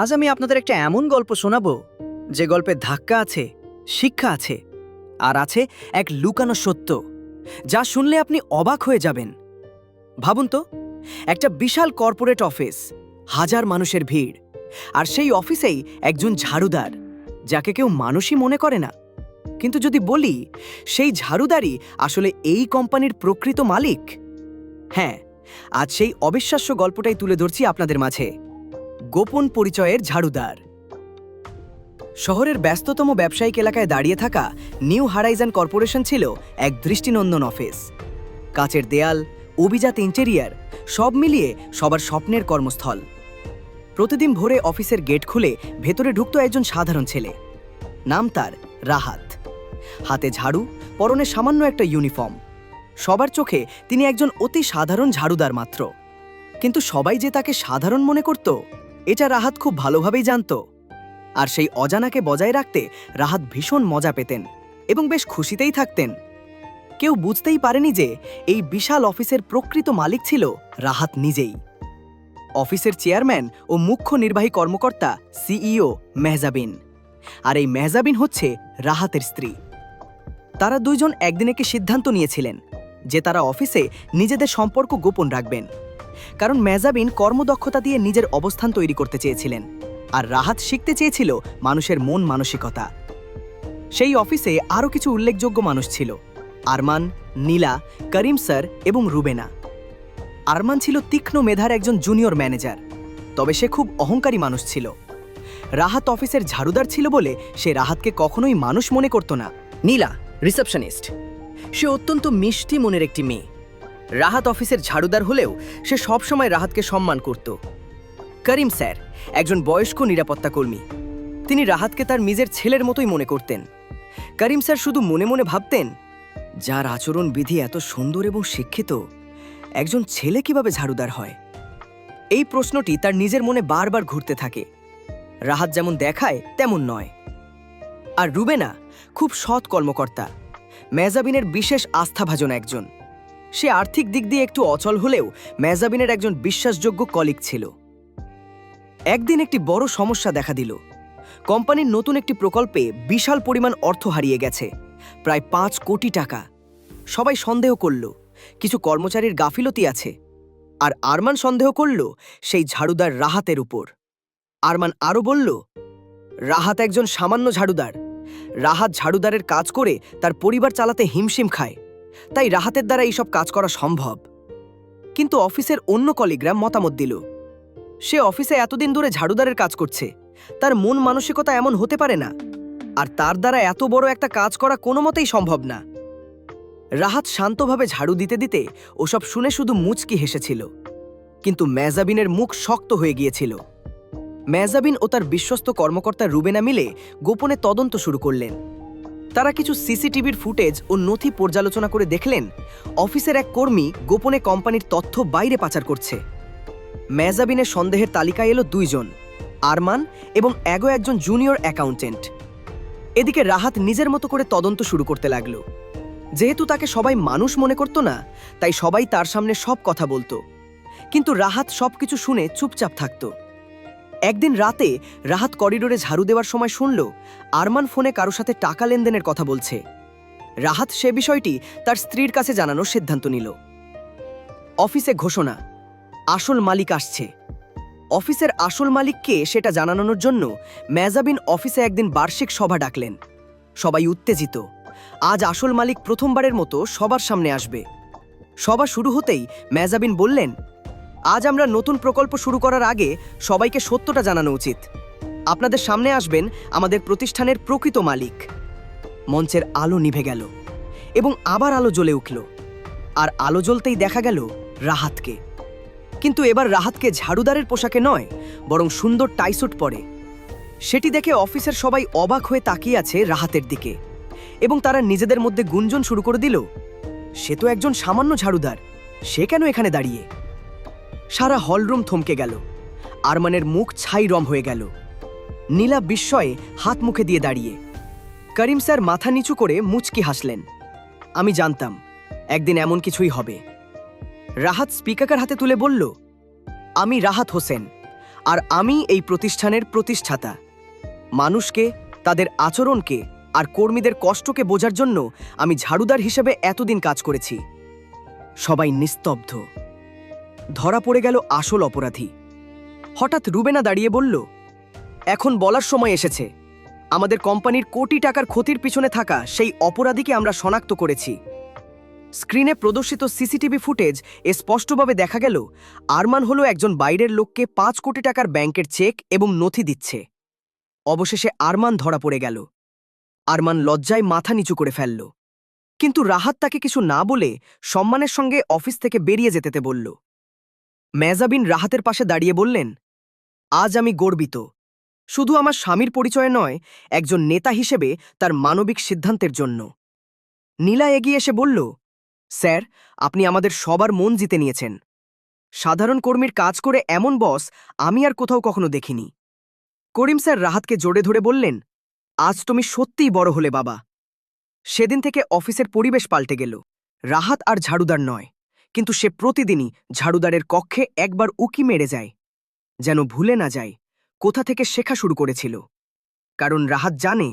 আজ আমি আপনাদের একটা এমন গল্প শোনাবো, যে গল্পে ধাক্কা আছে, শিক্ষা আছে, আর আছে এক লুকানো সত্য, যা শুনলে আপনি অবাক হয়ে যাবেন। ভাবুন তো, একটা বিশাল কর্পোরেট অফিস, হাজার মানুষের ভিড়, আর সেই অফিসেই একজন ঝাড়ুদার, যাকে কেউ মানুষই মনে করে না। কিন্তু যদি বলি, সেই ঝাড়ুদারই আসলে এই কোম্পানির প্রকৃত মালিক? হ্যাঁ আজ সেই অবিশ্বাস্য গল্পটাই তুলে ধরছি আপনাদের মাঝে। গোপন পরিচয়ের ঝাড়ুদার। শহরের ব্যস্ততম ব্যবসায়িক এলাকায় দাঁড়িয়ে থাকা নিউ হারাইজান কর্পোরেশন ছিল এক দৃষ্টিনন্দন অফিস। কাচের দেয়াল, অভিজাত ইন্টেরিয়ার, সব মিলিয়ে সবার স্বপ্নের কর্মস্থল। প্রতিদিন ভোরে অফিসের গেট খুলে ভেতরে ঢুকতো একজন সাধারণ ছেলে। নাম তার রাহাত। হাতে ঝাড়ু, পরনে সামান্য একটা ইউনিফর্ম। সবার চোখে তিনি একজন অতি সাধারণ ঝাড়ুদার মাত্র। কিন্তু সবাই যে তাকে সাধারণ মনে করত এটা রাহাত খুব ভালোভাবেই জানত। আর সেই অজানাকে বজায় রাখতে রাহাত ভীষণ মজা পেতেন এবং বেশ খুশিতেই থাকতেন। কেউ বুঝতেই পারেনি যে এই বিশাল অফিসের প্রকৃত মালিক ছিল রাহাত নিজেই। অফিসের চেয়ারম্যান ও মুখ্য নির্বাহী কর্মকর্তা, সিইও মেহজাবিন। আর এই মেহজাবিন হচ্ছে রাহাতের স্ত্রী। তারা দুইজন একদিন একটি সিদ্ধান্ত নিয়েছিলেন। যে তারা অফিসে নিজেদের সম্পর্ক গোপন রাখবেন। কারণ মেজাবিন কর্মদক্ষতা দিয়ে নিজের অবস্থান তৈরি করতে চেয়েছিলেন। আর রাহাত শিখতে চেয়েছিল মানুষের মন মানসিকতা। সেই অফিসে আরও কিছু উল্লেখযোগ্য মানুষ ছিল। আরমান, নীলা, করিম স্যার এবং রুবেনা। আরমান ছিল তীক্ষ্ণ মেধার একজন জুনিয়র ম্যানেজার, তবে সে খুব অহংকারী মানুষ ছিল। রাহাত অফিসের ঝাড়ুদার ছিল বলে সে রাহাতকে কখনোই মানুষ মনে করত না। নীলা, রিসেপশনিস্ট। সে অত্যন্ত মিষ্টি মনের একটি মেয়ে। রাহাত অফিসের ঝাড়ুদার হলেও সে সবসময় রাহাতকে সম্মান করত। করিম স্যার, একজন বয়স্ক নিরাপত্তা কর্মী। তিনি রাহাতকে তার নিজের ছেলের মতোই মনে করতেন। করিম স্যার শুধু মনে মনে ভাবতেন, যার আচরণ বিধি এত সুন্দর এবং শিক্ষিত, একজন ছেলে কীভাবে ঝাড়ুদার হয়? এই প্রশ্নটি তার নিজের মনে বারবার ঘুরতে থাকে। রাহাত যেমন দেখায়, তেমন নয়। আর রুবেনা খুব সৎ কর্মকর্তা। মেজাবিনের বিশেষ আস্থাভাজন একজন। সে আর্থিক দিক দিয়ে একটু অচল হলেও মেজাবিনের একজন বিশ্বাসযোগ্য কলিগ ছিল। একদিন একটি বড় সমস্যা দেখা দিল। কোম্পানির নতুন একটি প্রকল্পে বিশাল পরিমাণ অর্থ হারিয়ে গেছে, প্রায় পাঁচ কোটি টাকা। সবাই সন্দেহ করল, কিছু কর্মচারীর গাফিলতি আছে। আর আরমান সন্দেহ করল, সেই ঝাড়ুদার রাহাতের উপর। আরমান আরও বলল, রাহাত একজন সামান্য ঝাড়ুদার। রাহাত ঝাড়ুদারের কাজ করে তার পরিবার চালাতে হিমশিম খায়। তাই রাহাতের দ্বারা এইসব কাজ করা সম্ভব। কিন্তু অফিসের অন্য কলিগরা মতামত দিল, সে অফিসে এতদিন ধরে ঝাড়ুদারের কাজ করছে। তার মন মানসিকতা এমন হতে পারে না। আর তার দ্বারা এত বড় একটা কাজ করা কোনো মতেই সম্ভব না। রাহাত শান্তভাবে ঝাড়ু দিতে দিতে ওসব শুনে শুধু মুচকি হেসেছিল। কিন্তু মেজাবিনের মুখ শক্ত হয়ে গিয়েছিল। মেজাবিন ও তার বিশ্বস্ত কর্মকর্তা রুবেনা মিলে গোপনে তদন্ত শুরু করলেন। তারা কিছু সিসিটিভির ফুটেজ ও নথি পর্যালোচনা করে দেখলেন, অফিসের এক কর্মী গোপনে কোম্পানির তথ্য বাইরে পাচার করছে। মেজাবিনের সন্দেহের তালিকায় এলো দুইজন, আরমান এবং এগো একজন জুনিয়র অ্যাকাউন্টেন্ট। এদিকে রাহাত নিজের মতো করে তদন্ত শুরু করতে লাগল। যেহেতু তাকে সবাই মানুষ মনে করত না, তাই সবাই তার সামনে সব কথা বলতো। কিন্তু রাহাত সবকিছু শুনে চুপচাপ থাকতো। একদিন রাতে রাহাত করিডোরে ঝাড়ু দেওয়ার সময় শুনল, আরমান ফোনে কারও সাথে টাকা লেনদেনের কথা বলছে। রাহাত সে বিষয়টি তার স্ত্রীর কাছে জানানোর সিদ্ধান্ত নিল। অফিসে ঘোষণা, আসল মালিক আসছে। অফিসের আসল মালিককে সেটা জানানোর জন্য মেজাবিন অফিসে একদিন বার্ষিক সভা ডাকলেন। সবাই উত্তেজিত। আজ আসল মালিক প্রথমবারের মতো সবার সামনে আসবে। সভা শুরু হতেই মেজাবিন বললেন আজ আমরা নতুন প্রকল্প শুরু করার আগে সবাইকে সত্যটা জানানো উচিত। আপনাদের সামনে আসবেন আমাদের প্রতিষ্ঠানের প্রকৃত মালিক। মঞ্চের আলো নিভে গেল এবং আবার আলো জ্বলে উঠল। আর আলো জ্বলতেই দেখা গেল রাহাতকে। কিন্তু এবার রাহাতকে ঝাড়ুদারের পোশাকে নয়, বরং সুন্দর টাইসুট পরে। সেটি দেখে অফিসের সবাই অবাক হয়ে তাকিয়ে আছে রাহাতের দিকে এবং তারা নিজেদের মধ্যে গুঞ্জন শুরু করে দিল, সে তো একজন সামান্য ঝাড়ুদার, সে কেন এখানে দাঁড়িয়ে? সারা হলরুম থমকে গেল। আরমানের মুখ ছাই রম হয়ে গেল। নীলা বিস্ময়ে হাত মুখে দিয়ে দাঁড়িয়ে। করিম স্যার মাথা নিচু করে মুচকি হাসলেন। আমি জানতাম, একদিন এমন কিছুই হবে। রাহাত স্পিকার হাতে তুলে বলল, আমি রাহাত হোসেন, আর আমি এই প্রতিষ্ঠানের প্রতিষ্ঠাতা। মানুষকে, তাদের আচরণকে আর কর্মীদের কষ্টকে বোঝার জন্য আমি ঝাড়ুদার হিসেবে এতদিন কাজ করেছি। সবাই নিস্তব্ধ। ধরা পড়ে গেল আসল অপরাধী। হঠাৎ রুবেনা দাঁড়িয়ে বলল, এখন বলার সময় এসেছে। আমাদের কোম্পানির কোটি টাকার ক্ষতির পিছনে থাকা সেই অপরাধীকে আমরা শনাক্ত করেছি। স্ক্রিনে প্রদর্শিত সিসিটিভি ফুটেজ এ স্পষ্টভাবে দেখা গেল, আরমান হলো একজন বাইরের লোককে পাঁচ কোটি টাকার ব্যাংকের চেক এবং নথি দিচ্ছে। অবশেষে আরমান ধরা পড়ে গেল। আরমান লজ্জায় মাথা নিচু করে ফেলল। কিন্তু রাহাত তাকে কিছু না বলে সম্মানের সঙ্গে অফিস থেকে বেরিয়ে যেতেতে বলল। মেজাবিন রাহাতের পাশে দাঁড়িয়ে বললেন, আজ আমি গর্বিত। শুধু আমার স্বামীর পরিচয় নয়, একজন নেতা হিসেবে তার মানবিক সিদ্ধান্তের জন্য। নীলা এগিয়ে এসে বলল, স্যার, আপনি আমাদের সবার মন জিতে নিয়েছেন। সাধারণ কর্মীর কাজ করে এমন বস আমি আর কোথাও কখনো দেখিনি। করিম স্যার রাহাতকে জোরে ধরে বললেন, আজ তুমি সত্যিই বড় হলে বাবা। সেদিন থেকে অফিসের পরিবেশ পাল্টে গেল। রাহাত আর ঝাড়ুদার নয়। কিন্তু সে প্রতিদিনই ঝাড়ুদারের কক্ষে একবার উকি মেরে যায়, যেন ভুলে না যায় কোথা থেকে শেখা শুরু করেছিল। কারণ রাহাত জানে